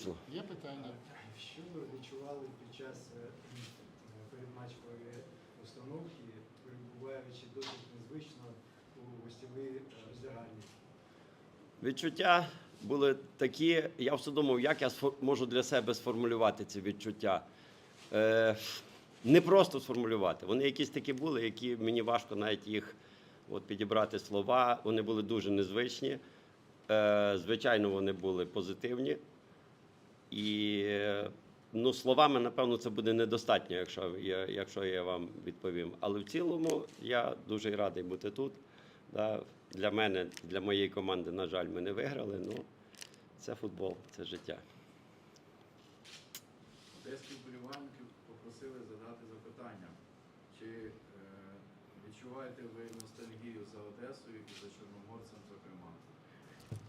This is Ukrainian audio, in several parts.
Що? Є питання? Що ви відчували під час е, передматчевої установки, перебуваючи досить незвично у гостєвій е, роздягальні? Відчуття були такі. Я все думав, як я можу для себе сформулювати ці відчуття. Е, не просто сформулювати. Вони якісь такі були, які мені важко навіть їх от, підібрати слова. Вони були дуже незвичні. Е, звичайно, вони були позитивні. І ну, словами, напевно, це буде недостатньо, якщо я, якщо я вам відповім. Але в цілому я дуже радий бути тут. Да, для мене, для моєї команди, на жаль, ми не виграли. Ну, це футбол, це життя. Одеські вболівальники попросили задати запитання. Чи е, відчуваєте ви ностальгію за Одесою і за зокрема?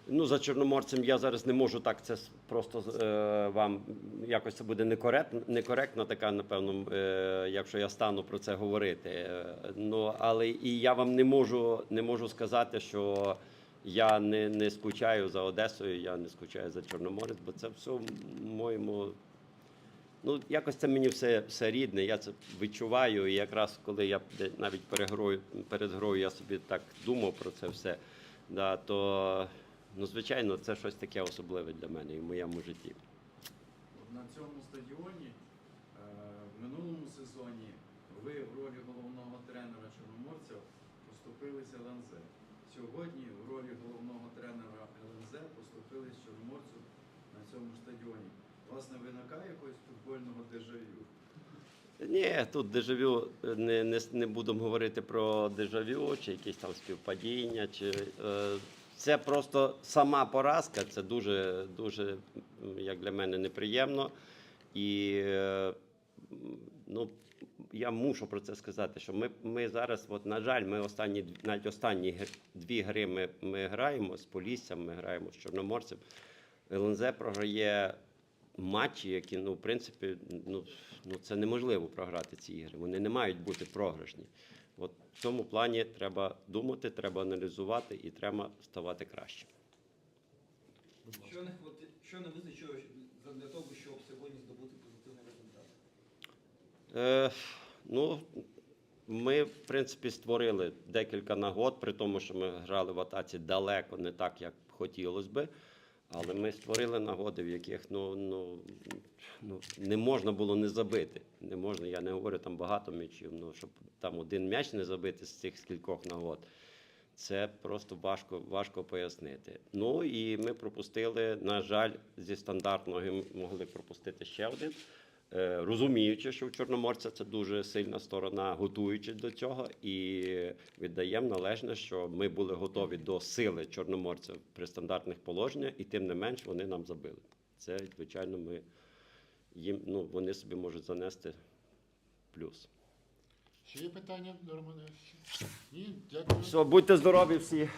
Ну, за чорноморцем я зараз не можу так це просто е, вам якось це буде некоректно, некоректно така, напевно, е, якщо я стану про це говорити. Е, ну, але і я вам не можу, не можу сказати, що я не, не скучаю за Одесою, я не скучаю за Чорноморець, бо це все моєму. Ну, якось це мені все, все рідне, я це відчуваю. І якраз коли я навіть перед грою, перед грою я собі так думав про це все, да, то ну, звичайно, це щось таке особливе для мене і в моєму житті. На цьому стадіоні е, в минулому сезоні ви в ролі головного тренера Чорноморця поступилися ЛНЗ. Сьогодні в ролі головного тренера ЛНЗ поступились Чорноморцю на цьому стадіоні. У вас не виникає якогось футбольного дежавю? Ні, тут дежавю е, не, не, не будемо говорити про дежавю чи якісь там співпадіння. Чи, е, це просто сама поразка, це дуже, дуже, як для мене, неприємно. І е, ну, я мушу про це сказати, що ми, ми зараз, от, на жаль, ми останні, навіть останні дві гри ми, ми граємо з Поліссям, ми граємо з Чорноморцем. ЛНЗ програє матчі, які, ну, в принципі, ну, ну, це неможливо програти ці ігри. Вони не мають бути програшні. От в цьому плані треба думати, треба аналізувати і треба ставати краще. Що не що не вистачило щоб- для того, щоб сьогодні здобути позитивний результат? Е, ну, ми, в принципі, створили декілька нагод, при тому, що ми грали в атаці далеко не так, як хотілося би. Але ми створили нагоди, в яких ну, ну, ну, не можна було не забити. Не можна, я не говорю там багато м'ячів, ну, щоб там один м'яч не забити з цих кількох нагод. Це просто важко, важко пояснити. Ну і ми пропустили, на жаль, зі стандартного могли пропустити ще один. Е, Розуміючи, що в Чорноморця це дуже сильна сторона, готуючи до цього, і віддаємо належне, що ми були готові до сили Чорноморця при стандартних положеннях, і тим не менш вони нам забили. Це, звичайно, ми їм, ну, вони собі можуть занести плюс. Ще є питання до Романа? Ні, дякую. Все, будьте здорові всі.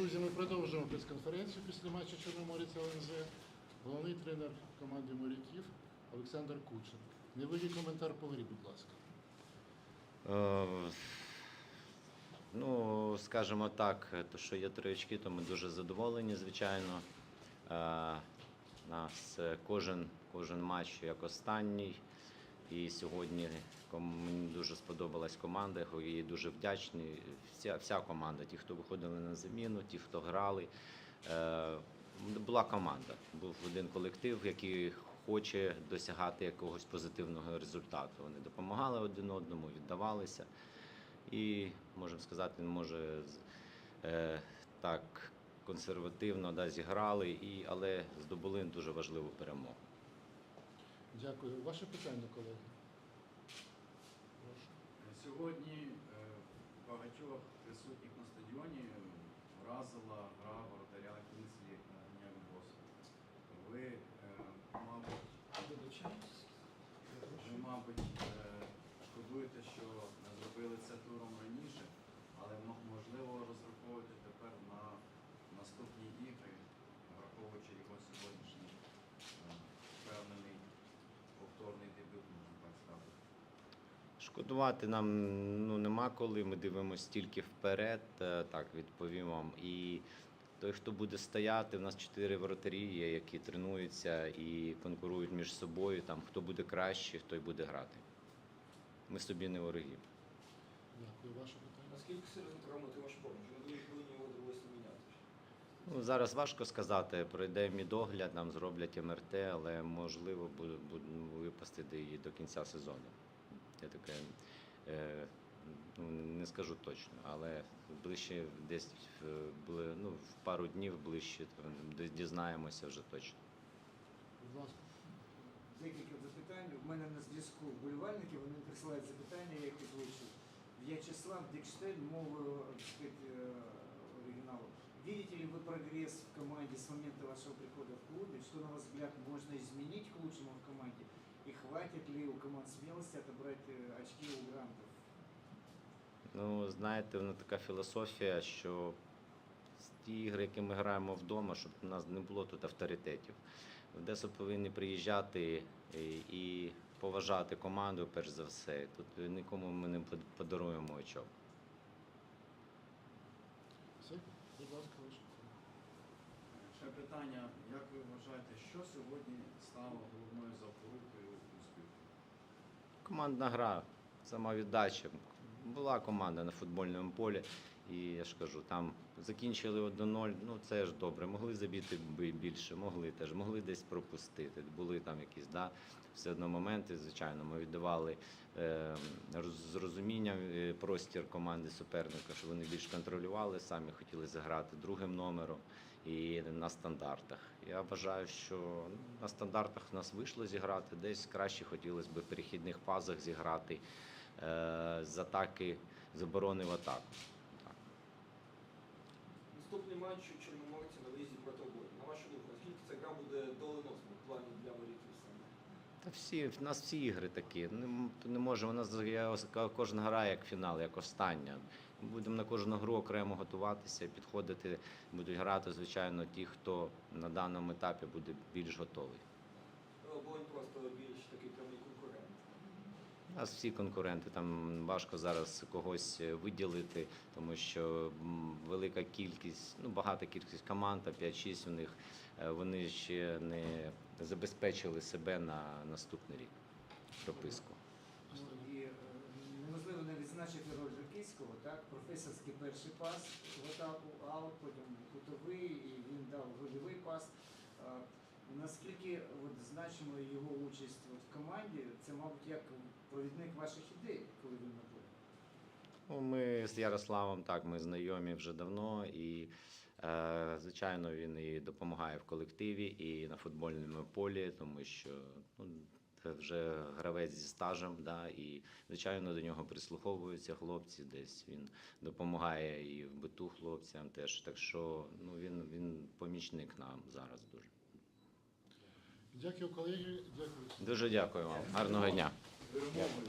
Друзі, ми продовжуємо прес-конференцію після матчу Чорноморець ЛНЗ. Головний тренер команди моряків Олександр Кучин. Невеликий коментар по грі, будь ласка. Е, Ну, скажімо так, то що є три очки, то ми дуже задоволені, звичайно. Е, Нас е, кожен, кожен матч як останній. І сьогодні мені дуже сподобалась команда, їй дуже вдячний. Вся, вся команда, ті, хто виходили на заміну, ті, хто грали. Е, Була команда, був один колектив, який хоче досягати якогось позитивного результату. Вони допомагали один одному, віддавалися. І можемо сказати, може е, так консервативно да, зіграли, і, але здобули дуже важливу перемогу. Дякую. Ваше питання, колеги. Прошу. Сьогодні е, багатьох присутніх на стадіоні вразила гра воротаря Кінслі Нягбосу. Ви, е, мабуть, ви, мабуть, е, шкодуєте, що зробили це туром раніше, але можливо розраховуєте тепер на наступні ігри, враховуючи його сьогоднішній е, впевнений повторний дебют, можна так сказати. Шкодувати нам ну, нема коли. Ми дивимося тільки вперед. е, Так відповім вам. І той, хто буде стояти, в нас чотири воротарі є, які тренуються і конкурують між собою. Там хто буде краще, той буде грати. Ми собі не вороги. Дякую. Ваше питання. Наскільки серйозно травма Тимош Пович? На другій його довелося міняти. Ну, зараз важко сказати. Пройде мідогляд, нам зроблять МРТ, але можливо буде, буде випустити її до кінця сезону. Я таке е, ну, не скажу точно, але ближче десь в, бли- ну, в пару днів ближче то десь дізнаємося вже точно. Будь ласка. Декілька запитань. У мене на зв'язку вболівальники, вони присилають запитання, я їх озвучу. В'ячеслав Дикштейн мовою так сказать, э, оригиналу. Видите ли вы прогресс в команде с момента вашего прихода в клубе? Что, на ваш взгляд, можно изменить к лучшему в команде? И хватит ли у команд смелости отобрать э, очки у грантов? Ну, знаєте, вона така філософія, що ті ігри, які ми граємо вдома, щоб у нас не було тут авторитетів. В Одесу повинні приїжджати і, і поважати команду, перш за все. Тут нікому ми не подаруємо очок. Все? Будь ласка, ваше. Ще питання, як ви вважаєте, що сьогодні стало? Командна гра, самовіддача. Була команда на футбольному полі, і я ж кажу, там закінчили 1-0, ну це ж добре. Могли забити більше, могли теж, могли десь пропустити. Були там якісь, да, все одно моменти, звичайно, ми віддавали е, з розумінням е, простір команди суперника, що вони більш контролювали, самі хотіли заграти другим номером і на стандартах. Я вважаю, що на стандартах в нас вийшло зіграти, десь краще хотілося б в перехідних фазах зіграти е, з атаки, з оборони в атаку. Так. Наступний матч у Чорноморці на виїзді проти обоє. На вашу думку, наскільки ця гра буде доленосною в плані для моряків саме? Та всі, в нас всі ігри такі. Не, не може, ка- кожна гра як фінал, як остання. Будемо на кожну гру окремо готуватися, підходити, будуть грати, звичайно, ті, хто на даному етапі буде більш готовий. Обоє просто більш такий прямий конкурент. У нас всі конкуренти, там важко зараз когось е, виділити, тому що велика кількість, ну багата кількість команд, а 5-6 у них, е, вони ще не забезпечили себе на наступний рік прописку. Ну, і неможливо не відзначити роль Ракицького, так? Професорський перший пас в аут, потім кутовий, і він дав гольовий пас. Наскільки от, значимою його участь от, в команді, це, мабуть, як провідник ваших ідей, коли він на полі? Ну, ми з Ярославом так, ми знайомі вже давно, і е, звичайно він і допомагає в колективі, і на футбольному полі, тому що ну, вже гравець зі стажем, да, і звичайно до нього прислуховуються хлопці. Десь він допомагає і в биту хлопцям теж. Так що ну, він, він помічник нам зараз дуже. Дякую, колеги. Дякую. Дуже дякую вам. Гарного дня. Перемогою.